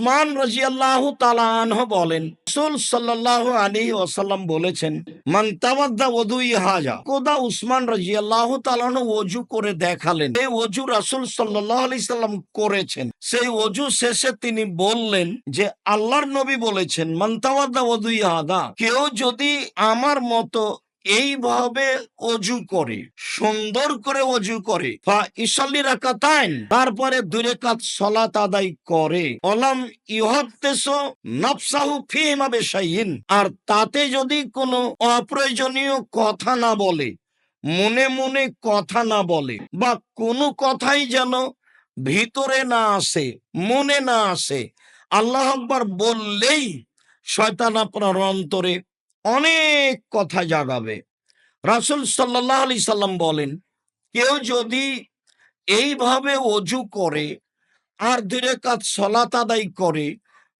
মান তালাহ বলেন সাল্লাহ আলী ওসাল্লাম বলেছেন, মান হাজা। কোদা উসমান করে দেখালেন। এই ওজু রাসুল সাল্লাহ আলি সাল্লাম করেছেন। সেই ওজু শেষে তিনি বললেন যে, আল্লাহর নবী বলেছেন, মান তাওয়াদ্দা ওদুই হাদা কেউ যদি আমার মতো এইভাবে অজু করে, সুন্দর করে অজু করে। তারপরে দুই রাকাত সলাত আদায় করে। অলাম ইহত্তেস আর তাতে যদি কোনো অপ্রয়োজনীয় কথা না বলে, মনে মনে কথা না বলে, বা কোনো কথাই যেন ভিতরে না আসে, মনে না আসে, আল্লাহ আকবার বললেই শয়তান আপনার অন্তরে অনেক কথা জাগাবে। রাসুল সাল্লাহ আলি সাল্লাম বলেন, কেউ যদি এইভাবে অজু করে, আর দুই রেখাত সলাত আদায় করে,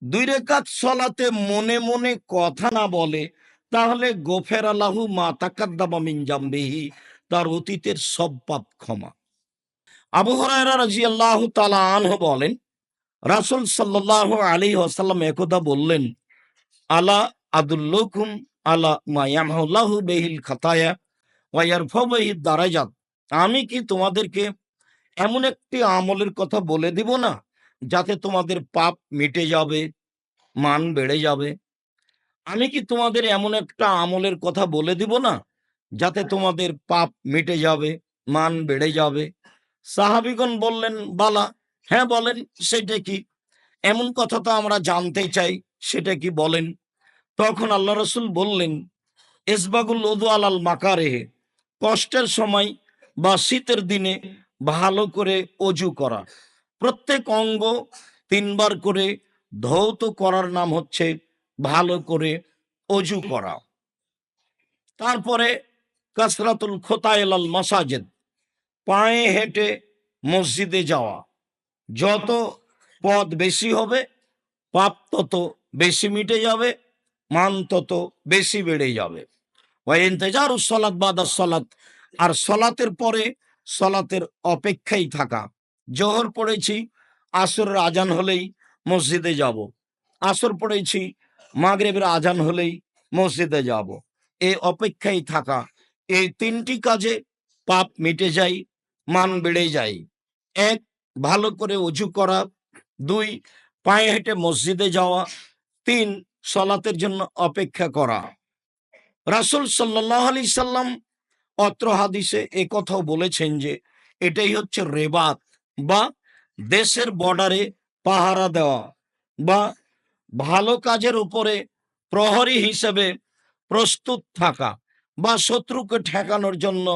দুই রেখাত সলাতে মনে মনে কথা না বলে, তাহলে গোফের আলাহু মা তাকাদ্দাবা মিন জাম্বিহি, তার অতীতের সব পাপ ক্ষমা। আবু হরায়রা রাদিয়াল্লাহু তাআলা আনহু বলেন, রাসূল সাল্লাল্লাহু আলাইহি ওয়াসাল্লাম একদা বললেন, আলা আদুল্লুকুম আলা মায়ামহুল্লাহু বেহিল খাতায়া ওয়াইয়ারফা বেহি দারাজাত। আমি কি তোমাদেরকে এমন একটি আমলের কথা বলে দিব না, যাতে তোমাদের পাপ মিটে যাবে, মান বেড়ে যাবে? আমি কি তোমাদের এমন একটা আমলের কথা বলে দিব না, যাতে তোমাদের পাপ মিটে যাবে, মান বেড়ে যাবে? সাহাবিগণ বললেন, বালা। হ্যাঁ বলেন, সেটা কি? এমন কথা তো আমরা জানতে চাই, সেটা কি বলেন? তখন আল্লাহ রসুল বললেন, এসবাগুল ওদু আলাল মাকারে কষ্টের সময় বা শীতের দিনে ভালো করে অজু করা। প্রত্যেক অঙ্গ তিনবার করে ধৌত করার নাম হচ্ছে ভালো করে অজু করা। তারপরে কাসরাতুল খোতায়েল আল মাসাজেদ, পায়ে হেঁটে মসজিদে যাওয়া। যত পথ বেশি হবে, পাপ তত বেশি মিটে যাবে মান তত বেশি বেড়ে যাবে। ওই ইন্তেজার সলাৎ বাদা সলাৎ আর সলাতের পরে সলাতের অপেক্ষায় থাকা। জোহর পড়েছি, আসরের আজান হলেই মসজিদে যাব। আসর পড়েছি, মাগরেবের আজান হলেই মসজিদে যাব। এই অপেক্ষায় থাকা। এই তিনটি কাজে পাপ মিটে যায়, মান বেড়ে যায়। এক, ভালো করে অজু করা। দুই, পায়ে হেঁটে মসজিদে যাওয়া। তিন সলাতের জন্য অপেক্ষা করা। রাসুল সাল্লাহ আলি সাল্লাম অত্র হাদিসে এ বলেছেন যে, এটাই হচ্ছে রেবাত বা দেশের বর্ডারে পাহারা দেওয়া বা ভালো কাজের উপরে প্রহরী হিসেবে প্রস্তুত থাকা বা শত্রুকে ঠেকানোর জন্য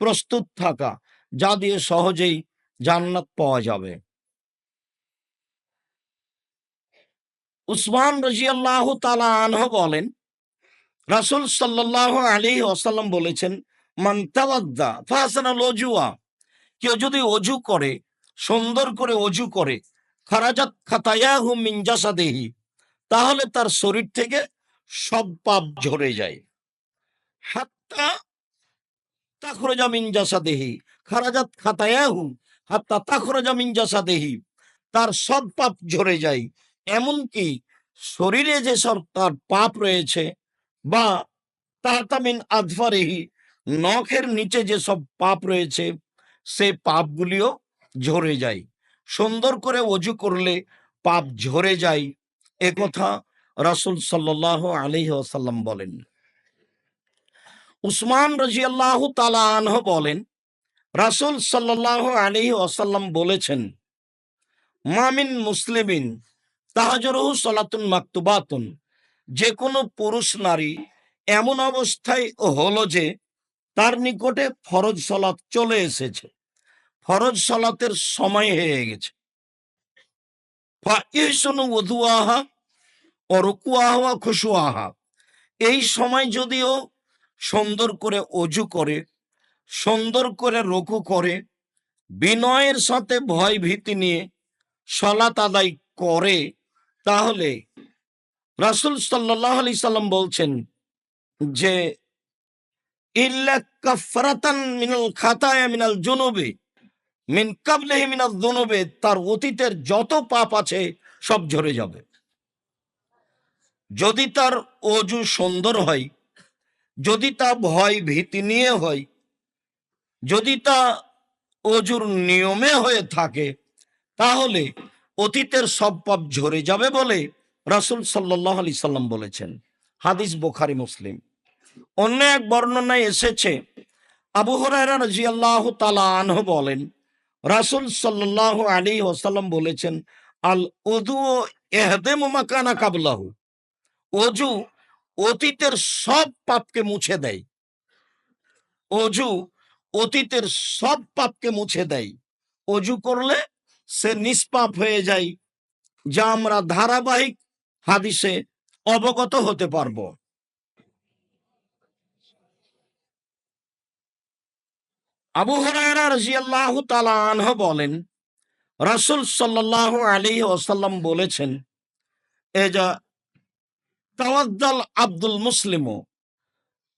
প্রস্তুত থাকা, যা দিয়ে সহজেই জান্নাত পাওয়া যাবে। উসমান রাজিয়াল্লাহ তালা আনহ বলেন, রাসুল সাল্লাহ আলী ওসাল্লাম বলেছেন অজুয়া কেউ যদি অজু করে, সুন্দর করে অজু করে, খারাজাত দেহি তাহলে তার শরীর থেকে সব পাপ ঝরে যায়। হাত্তা তাখরজা মিনজাসা দেহি খারাজাত খাতায়াহু হাত্তা তাখরজা দেহি তার সব পাপ ঝরে যায়। এমনকি শরীরে যে সব তার পাপ রয়েছে বা তাহতামিন আধফারেহি নখের নিচে যে সব পাপ রয়েছে সেই পাপগুলিও ঝরে যায়। সুন্দর করে অজু করলে পাপ ঝরে যায়, এ কথা রাসুল সাল্লাহ আলী আসাল্লাম বলেন। উসমান রাজিয়াল্লাহ তালা আনহ বলেন, রাসুল সাল্লাহ আলী আসাল্লাম বলেছেন মামিন মুসলিমিন তাহাজরহু সলাতুন মাকতুবাতুন। যে কোনো পুরুষ নারী এমন অবস্থায় হলো যে তার নিকটে ফরজ সলাৎ চলে এসেছে। ফরজ সলাতের সময় হয়ে গেছে। ওদুয়াহা অরকুয়াহা খুশুয়াহা এই সময় যদিও সুন্দর করে অজু করে, সুন্দর করে রকু করে, বিনয়ের সাথে ভয় ভীতি নিয়ে সলাত আদায় করে তাহলে রাসুল সাল্লাহ আলি সাল্লাম বলছেন যে তার অতীতের যত পাপ আছে সব ঝরে যাবে। যদি তার অজু সুন্দর হয়, যদি তা ভয় ভীতি নিয়ে হয়, যদি তা অজুর নিয়মে হয়ে থাকে, তাহলে অতীতের সব পাপ ঝরে যাবে বলে রাসুল সাল্লাহ আলি সাল্লাম বলেছেন। হাদিস বোখারি, মুসলিম। অন্য এক বর্ণনায় এসেছে, আবু হরাইরা রাজিয়াল্লাহ তালা আনহ বলেন, রাসুল সাল্লাহ আলী ওসাল্লাম বলেছেন, আল উদু এহদেম মাকানা কাবলাহু। অজু অতীতের সব পাপকে মুছে দেয়। অজু অতীতের সব পাপকে মুছে দেয়। অজু করলে সে নিষ্পাপ হয়ে যায় যা আমরা ধারাবাহিক হাদিসে অবগত হতে পারব। আবু হরায়রা রাজিয়াল্লাহু বলেন, রাসূল সাল্লাল্লাহু আলাইহি ওসাল্লাম বলেছেন এ যা তাওয়াদ্দাল আব্দুল মুসলিমও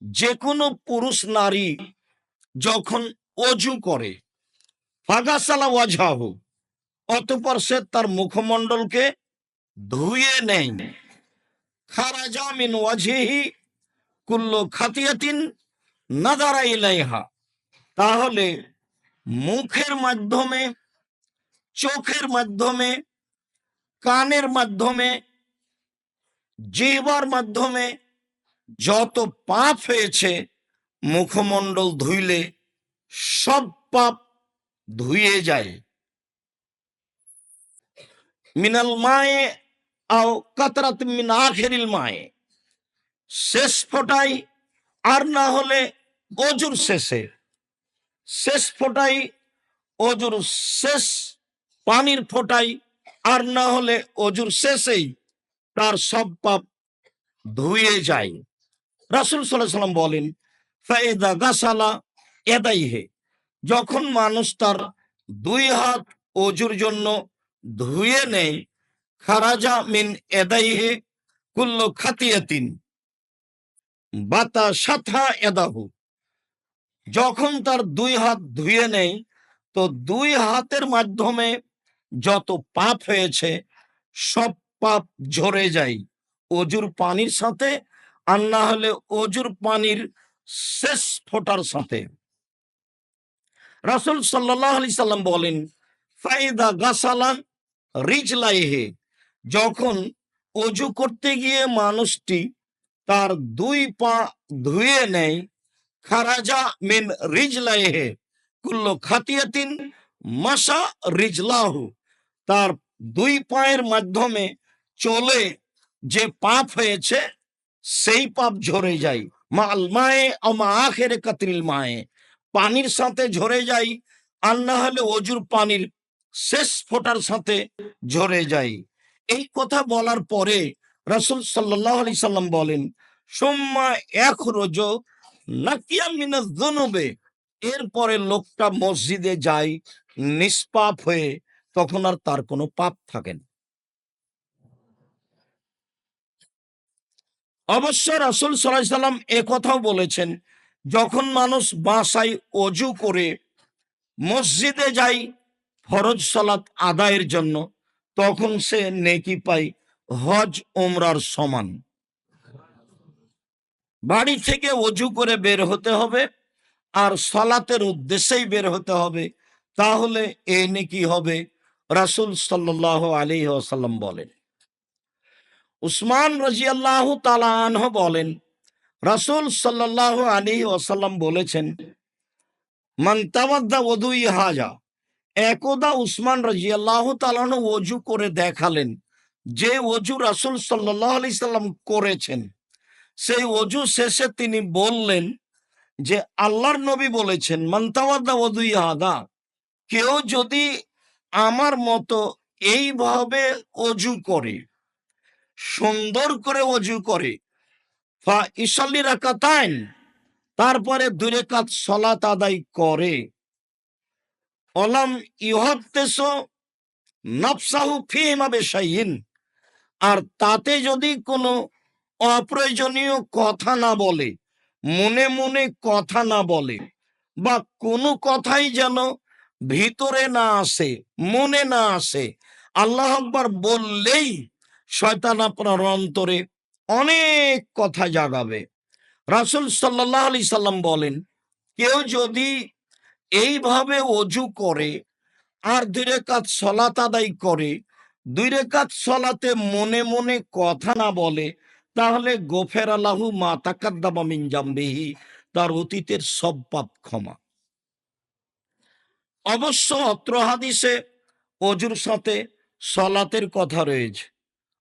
যে কোনো পুরুষ নারী যখন অজু করে, ফাগাসালা ওয়াজহাহু অতঃপর সে তার মুখমণ্ডলকে ধুয়ে নেয়। খারাজা মিন ওয়াজহিহি কুল্লু খাতিয়াতিন নাদারা ইলাইহা। তাহলে মুখের মাধ্যমে, চোখের মাধ্যমে, কানের মাধ্যমে, জিহ্বার মাধ্যমে যত পাপ হয়েছে, মুখমণ্ডল ধুইলে সব পাপ ধুয়ে যায়। মিনাল মায়ে আও কাতরাত মিন আখেরিল মায়ে। শেষ ফোটাই আর না হলে অজুর শেষে। শেষ ফোটাই, অজুর শেষ, পানির ফোটাই আর না হলে অজুর শেষেই তার সব পাপ ধুয়ে যায়। রাসুল সাল্লাহ সাল্লাম বলেন ফায়দা গাসালা এদাই হে যখন মানুষ তার দুই হাত অজুর জন্য ধুয়ে নেয় খারাজা মিন এদাই হে কুল্ল খাতিয়াতিন। বাতা সাথা এদাহু। যখন তার দুই হাত ধুয়ে নেই, তো দুই হাতের মাধ্যমে যত পাপ হয়েছে, সব পাপ ঝরে যায়। অজুর পানির সাথে আর না হলে অজুর পানির শেষ ফোটার সাথে। রাসুল সাল্লাহ আলি সাল্লাম বলেন, ফাইদা গাসালা রিজলাইহে যখন অজু করতে গিয়ে মানুষটি তার দুই পা ধুয়ে নেয়, খারাজা মিন রিজলাইহে কুল্লো খাতিয়াতিন মাসা রিজলাহু তার দুই পায়ের মাধ্যমে চলে যে পাপ হয়েছে, সেই পাপ ঝরে যায়। মাল মায়ে আমা আখের কাতরিল মায়ে। পানির সাথে ঝরে যায়, আর না হলে অজুর পানির শেষ ফোটার সাথে ঝরে যায় এই কথা বলার পরে রাসুল সাল্লাহ আলি সাল্লাম বলেন, সোম্মা এক রোজ নাকিয়া জনবে এরপরে লোকটা মসজিদে যায়, নিষ্পাপ হয়ে তখন আর তার কোনো পাপ থাকে না। অবশ্য রাসুল সাল্লাহ সাল্লাম কথাও বলেছেন, যখন মানুষ বাসায় অজু করে মসজিদে যায় ফরজ সালাত আদায়ের জন্য তখন সে নেকি পায় হজ ওমরার সমান। বাড়ি থেকে অজু করে বের হতে হবে আর সলাতের উদ্দেশ্যেই বের হতে হবে, তাহলে এ নেকি হবে রাসুল সাল্লাহ আলী আসাল্লাম বলেন। উসমান রাজিয়াল্লাহ তালাহ বলেন, রাসুল সাল্লাহ আলী আসাল্লাম বলেছেন মান্তাবাদ্দা ওদুই হাজা একদা উসমান রাজিয়াল্লাহ তালাহ অজু করে দেখালেন, যে অজু রাসুল সাল্লাহ আলি সাল্লাম করেছেন। সেই অজু শেষে তিনি বললেন যে, আল্লাহর নবী বলেছেন ওদুই কেউ যদি আমার মতো এইভাবে অজু করে, সুন্দর করে অজু করে, ফা, ইসাল্লি রাকাতাইন, তারপরে দুই রেখাত সলাত আদায় করে অলাম ইহতেস নফসাহু ফিহিমা বেশাইন আর তাতে যদি কোনো অপ্রয়োজনীয় কথা না বলে, মনে মনে কথা না বলে, বা কোনো কথাই যেন ভিতরে না আসে, মনে না আসে, আল্লাহ আকবার বললেই শয়তান আপনার অন্তরে অনেক কথা জাগাবে। রাসুল সাল্লাহ আলি সাল্লাম বলেন, কেউ যদি এইভাবে অজু করে, আর দুই রেখাত সলাত আদায় করে, দুই রেখাত সলাতে মনে মনে কথা না বলে, তাহলে গোফের আলাহু মা তাকাদ্দাবা মিন জাম্বিহি, তার অতীতের সব পাপ ক্ষমা। অবশ্য অত্র হাদিসে অজুর সাথে সলাতের কথা রয়েছে,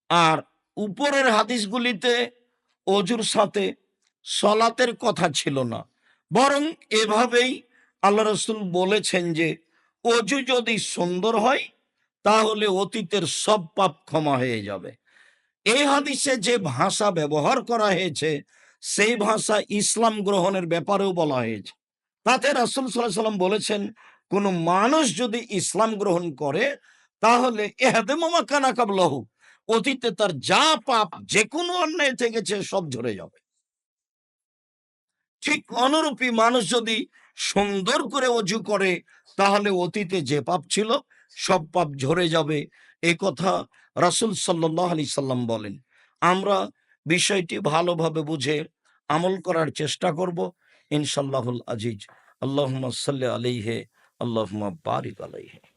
আর উপরের হাদিসগুলিতে অজুর সাথে সলাতের কথা ছিল না, বরং এভাবেই আল্লাহ রসুল বলেছেন যে, অজু যদি সুন্দর হয়, তাহলে অতীতের সব পাপ ক্ষমা হয়ে যাবে। এই হাদিসে যে ভাষা ব্যবহার করা হয়েছে, সেই ভাষা ইসলাম গ্রহণের ব্যাপারেও বলা হয়েছে। তাতে রাসুল সাল্লাহ সাল্লাম বলেছেন, কোনো মানুষ যদি ইসলাম গ্রহণ করে, তাহলে এহাদে মামা কানা কাবলাহু, অতীতে তার যা পাপ যে কোনো অন্যায় থেকেছে সব ঝরে যাবে। ঠিক অনুরূপী মানুষ যদি সুন্দর করে অজু করে, তাহলে অতীতে যে পাপ ছিল, সব পাপ ঝরে যাবে। এ কথা রাসুল সাল্লাহ আলি সাল্লাম বলেন। আমরা বিষয়টি ভালোভাবে বুঝে আমল করার চেষ্টা করব। ইনশাল্লাহুল আজিজ। আল্লাহ সাল্লাহ আলিহে আল্লাহ বারিক আলাইহে।